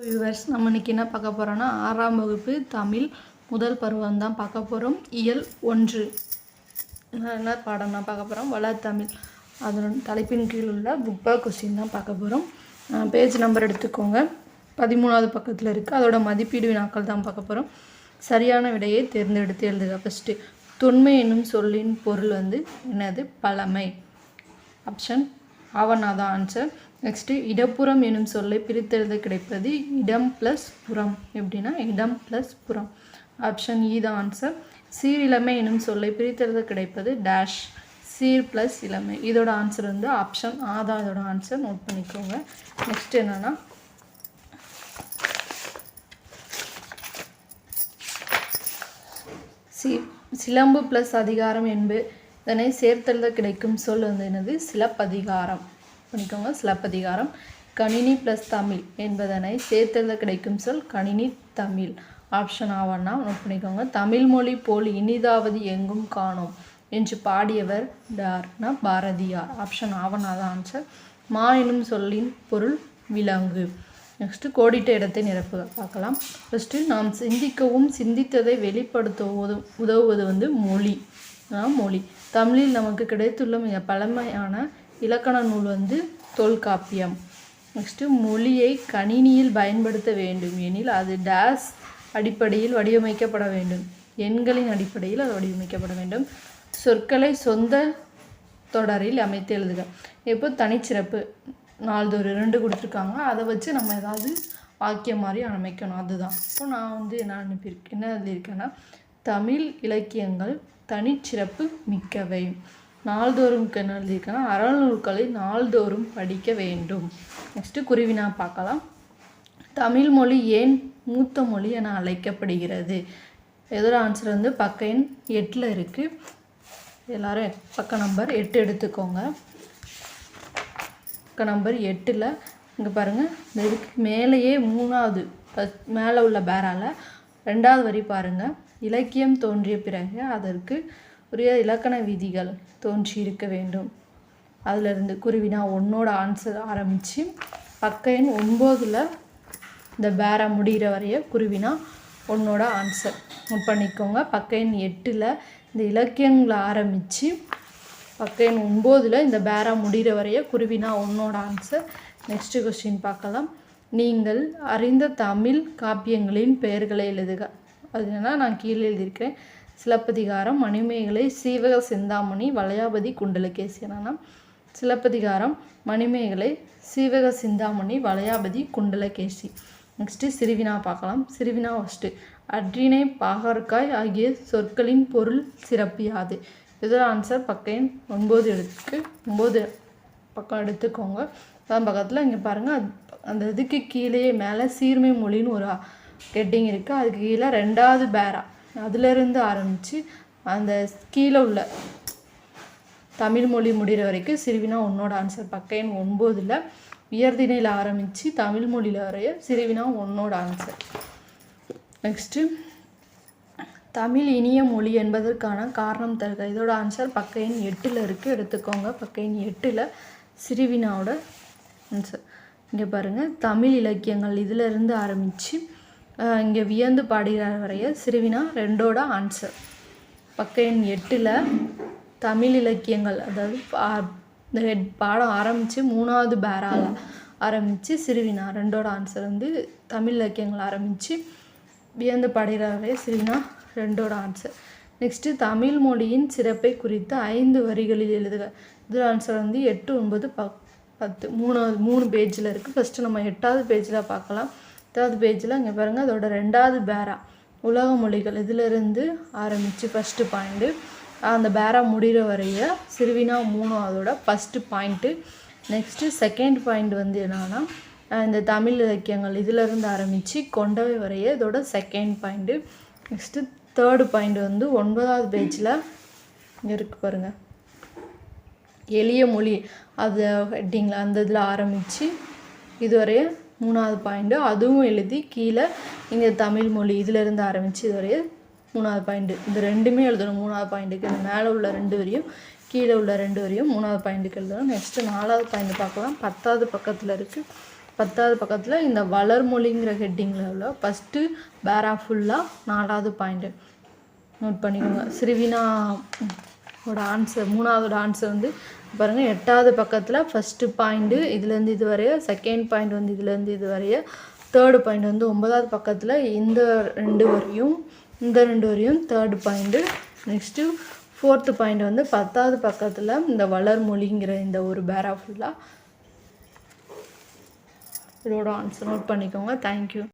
Viewers நம்ம இன்றைக்கி என்ன பார்க்க போகிறோன்னா ஆறாம் வகுப்பு தமிழ் முதல் பருவம் தான் பார்க்க போகிறோம் இயல் ஒன்று. என்ன- பாடம் பாடம்னா பார்க்க போகிறோம் வளர்த்தமிழ் அதன் தலைப்பின் கீழ் உள்ள புக்பா கொஸ்டின் தான் பார்க்க போகிறோம் பேஜ் நம்பர் எடுத்துக்கோங்க. பதிமூணாவது பக்கத்தில் இருக்குது அதோட மதிப்பீடு வினாக்கள் தான் பார்க்க போகிறோம் சரியான விடையை தேர்ந்தெடுத்து எழுதுக. ஃபஸ்ட்டு தொன்மை என்னும் சொல்லின் பொருள் வந்து என்னது? பழமை. ஆப்ஷன் ஆவணா தான் ஆன்சர் நெக்ஸ்ட்டு இடப்புறம் எனும் சொல்லை பிரித்தெழுத கிடைப்பது இடம் ப்ளஸ் புறம். எப்படின்னா இடம் ப்ளஸ் புறம். ஆப்ஷன் இ தான் ஆன்சர் சீர் இளமை எனும் சொல்லை பிரித்தெழுத கிடைப்பது டேஷ் சீர் ப்ளஸ் இளமை. இதோட ஆன்சர் வந்து ஆப்ஷன் ஆ தான். இதோட ஆன்சர் நோட் பண்ணிக்கோங்க. நெக்ஸ்ட் என்னென்னா சி சிலம்பு ப்ளஸ் அதிகாரம் என்பது இதனை சேர்த்தெழுத கிடைக்கும் சொல் வந்து என்னது? சிலப்பதிகாரம். பண்ணிக்கோங்க சிலப்பதிகாரம். கணினி ப்ளஸ் தமிழ் என்பதனை சேர்த்தெழுத கிடைக்கும் சொல் கணினி தமிழ். ஆப்ஷன் ஆவன்னா நோட் பண்ணிக்கோங்க. தமிழ் மொழி போல் இனிதாவது எங்கும் காணோம் என்று பாடியவர் யார்னா பாரதியார். ஆப்ஷன் ஆவனா தான் ஆன்சர் மா எனும் சொல்லின் பொருள் விலங்கு. நெக்ஸ்ட்டு கோடிட்ட இடத்தை நிரப்புக. பார்க்கலாம். ஃபஸ்ட்டு நாம் சிந்திக்கவும் சிந்தித்ததை வெளிப்படுத்துவதும் உதவுவது வந்து மொழி. மொழி. தமிழில் நமக்கு கிடைத்துள்ள மிக பழமையான இலக்கண நூல் வந்து தொல்காப்பியம். நெக்ஸ்ட்டு மொழியை கணினியில் பயன்படுத்த வேண்டும். எனில் அது டேஸ் அடிப்படையில் வடிவமைக்கப்பட வேண்டும். எண்களின் அடிப்படையில் அது வடிவமைக்கப்பட வேண்டும். சொற்களை சொந்த தொடரில் அமைத்து எழுதுக. இப்போ தனிச்சிறப்பு. நாள்தோறும் ரெண்டு கொடுத்துருக்காங்க. அதை வச்சு நம்ம ஏதாவது வாக்கியம் மாதிரி அமைக்கணும். அதுதான். இப்போ நான் வந்து என்ன அனுப்பியிருக்கேன் என்ன எழுதியிருக்கேன்னா தமிழ் இலக்கியங்கள் தனிச்சிறப்பு மிக்கவை. நாள்தோறும் என்ன எழுதியிருக்கேன்னா அறநூல்களை நாள்தோறும் படிக்க வேண்டும். நெக்ஸ்ட்டு குருவினா பார்க்கலாம். தமிழ் மொழி ஏன் மூத்த மொழி என அழைக்கப்படுகிறது? எதோட ஆன்சர் வந்து பக்க எண் எட்டில் இருக்குது எல்லோரும் பக்க நம்பர் எட்டு எடுத்துக்கோங்க. பக்க நம்பர் எட்டில் இங்கே பாருங்கள் இந்த இதுக்கு மேலேயே மூணாவது மேலே உள்ள பேரால் ரெண்டாவது வரி பாருங்கள் இலக்கியம் தோன்றிய பிறகு அதற்கு உரிய இலக்கண விதிகள் தோன்றி இருக்க வேண்டும். அதிலிருந்து குருவினா ஒன்னோட ஆன்சர் ஆரம்பித்து பக்க எண் ஒம்போதில் இந்த பேரை முடிகிற வரைய குருவினா உன்னோட ஆன்சர் நோட் பண்ணிக்கோங்க. பக்க எண் எட்டில் இந்த இலக்கியங்களை ஆரம்பித்து பக்க எண் ஒம்போதில் இந்த பேரா முடிகிற வரைய குருவினா உன்னோட ஆன்சர் நெக்ஸ்ட்டு கொஸ்டின் பார்க்கலாம். நீங்கள் அறிந்த தமிழ் காப்பியங்களின் பெயர்களை எழுதுக. அது நான் கீழே எழுதியிருக்கேன் சிலப்பதிகாரம் மணிமேகலை சீவக சிந்தாமணி வளையாபதி குண்டலகேசி என்னன்னா சிலப்பதிகாரம் மணிமேகலை சீவக சிந்தாமணி வளையாபதி குண்டலகேசி. நெக்ஸ்ட்டு சிறுவினா பார்க்கலாம். சிறுவினா ஃபஸ்ட்டு அற்றினை பாகற்காய் ஆகிய சொற்களின் பொருள் சிறப்பியாது. இதில் ஆன்சர் பக்கம் ஒன்பது எடுத்துக்கு ஒம்பது பக்கம் எடுத்துக்கோங்க. அதான் பக்கத்தில் இங்கே பாருங்கள் அந்த இதுக்கு கீழே மேலே சீர்மை மொழின்னு ஒரு ஹெட்டிங் இருக்குது அதுக்கு கீழே ரெண்டாவது பேரா. அதுலேருந்து ஆரம்பித்து அந்த கீழே உள்ள தமிழ் மொழி முடிகிற வரைக்கும் சிறுவினா உன்னோட ஆன்சர் பக்கையன் ஒம்போதில் உயர்திணையில் ஆரம்பித்து தமிழ் மொழியில் வரைய சிறுவினா உன்னோட ஆன்சர் நெக்ஸ்ட்டு தமிழ் இனிய மொழி என்பதற்கான காரணம் தருக. இதோட ஆன்சர் பக்கையின் எட்டில் இருக்குது எடுத்துக்கோங்க. பக்கையின் எட்டில் சிறுவினாவோட ஆன்சர் இங்கே பாருங்கள் தமிழ் இலக்கியங்கள் இதிலிருந்து ஆரம்பித்து இங்கே வியந்து பாடுகிறார் வரைய சிறுவினா ரெண்டோட ஆன்சர் பக்க எண் எட்டில் தமிழ் இலக்கியங்கள் அதாவது இந்த ஹெட் பாடம் ஆரம்பித்து மூணாவது பேரால் ஆரம்பித்து சிறுவினா ரெண்டோட ஆன்சர் வந்து தமிழ் இலக்கியங்கள் ஆரம்பித்து வியந்து பாடுகிறாரே சிறுவினா ரெண்டோட ஆன்சர் நெக்ஸ்ட்டு தமிழ் மொழியின் சிறப்பை குறித்து ஐந்து வரிகளில் எழுதுக. இது ஆன்சர் வந்து எட்டு ஒன்பது ப பத்து மூணாவது மூணு பேஜில் இருக்குது ஃபஸ்ட்டு நம்ம எட்டாவது பேஜில் பார்க்கலாம். எட்டாவது பேஜில் இங்கே பாருங்கள் அதோட ரெண்டாவது பேரா. உலக மொழிகள் இதிலிருந்து ஆரம்பித்து ஃபஸ்ட்டு பாயிண்ட்டு அந்த பேரா முடிகிற வரைய சிறுவினா மூணு அதோட first point next second point வந்து என்னன்னா இந்த தமிழ் இலக்கியங்கள் இதிலிருந்து ஆரம்பித்து கொண்டவை வரைய இதோட second point next third point வந்து ஒன்பதாவது பேஜில் இங்கே இருக்குது பாருங்கள் எளிய மொழி அது ஹெட்டிங்கில் அந்த இதில் ஆரம்பித்து இதுவரைய மூணாவது பாயிண்ட்டு அதுவும் எழுதி கீழே இங்கே தமிழ் மொழி இதிலேருந்து ஆரம்பித்து இதுவரைய மூணாவது பாயிண்ட்டு இந்த ரெண்டுமே எழுதணும். மூணாவது பாயிண்ட்டுக்கு இந்த மேலே உள்ள ரெண்டு வரையும் கீழே உள்ள ரெண்டு வரையும் மூணாவது பாயிண்ட்டுக்கு எழுதணும். நெக்ஸ்ட்டு நாலாவது பாயிண்ட் பார்க்கலாம். பத்தாவது பக்கத்தில் இருக்குது பத்தாவது பக்கத்தில் இந்த வளர்மொழிங்கிற ஹெட்டிங்கில் உள்ள ஃபஸ்ட்டு பேரா ஃபுல்லாக நாலாவது பாயிண்ட்டு நோட் பண்ணிக்கோங்க. சிறுவினா ஓட ஆன்சர் மூணாவதோட ஆன்சர் வந்து பாருங்கள் எட்டாவது பக்கத்தில் ஃபஸ்ட்டு பாயிண்ட்டு இதுலேருந்து இது வரைய செகண்ட் பாயிண்ட் வந்து இதுலேருந்து இது வரைய தேர்டு பாயிண்ட் வந்து ஒன்பதாவது பக்கத்தில் இந்த ரெண்டு வரையும் இந்த ரெண்டு வரையும் third point next fourth point வந்து பத்தாவது பக்கத்தில் இந்த வளர்மொழிங்கிற இந்த ஒரு பேரா ஃபுல்லாக இதோட ஆன்சர் நோட் பண்ணிக்கோங்க. தேங்க்யூ